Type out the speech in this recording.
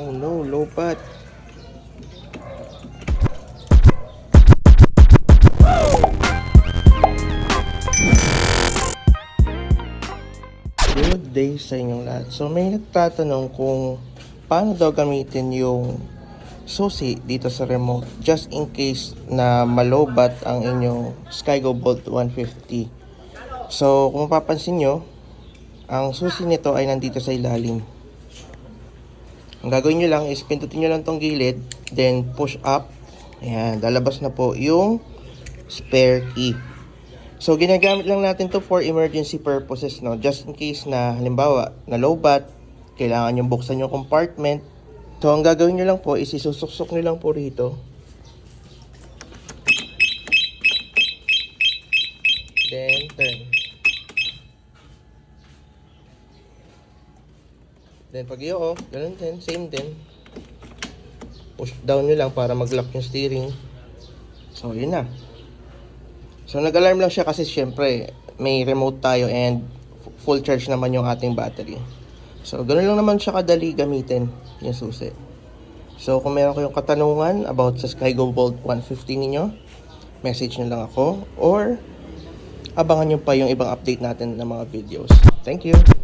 Oh no, lopat. Good day sa inyong lahat. So may nagtatanong kung paano daw gamitin yung susi dito sa remote just in case na malobat ang inyong Skygo Bolt 150. So kung mapapansin nyo, ang susi nito ay nandito sa ilalim. Ang gagawin nyo lang is pindutin nyo lang tong gilid, then push up. Ayan, lalabas na po yung spare key. So, ginagamit lang natin to for emergency purposes, no? Just in case na, halimbawa, na lowbat, kailangan yung buksan yung compartment. So, ang gagawin nyo lang po is isusuksok nyo lang po rito. Then, turn. Then, pag iyo, ganun din, same din. Push down nyo lang para mag-lock yung steering. So, yun na. So, nag-alarm lang siya kasi syempre, may remote tayo and full charge naman yung ating battery. So, ganun lang naman siya kadali gamitin yung susi. So, kung meron kayong katanungan about sa Skygo Bolt 150 ninyo, message nyo lang ako or abangan nyo pa yung ibang update natin ng mga videos. Thank you!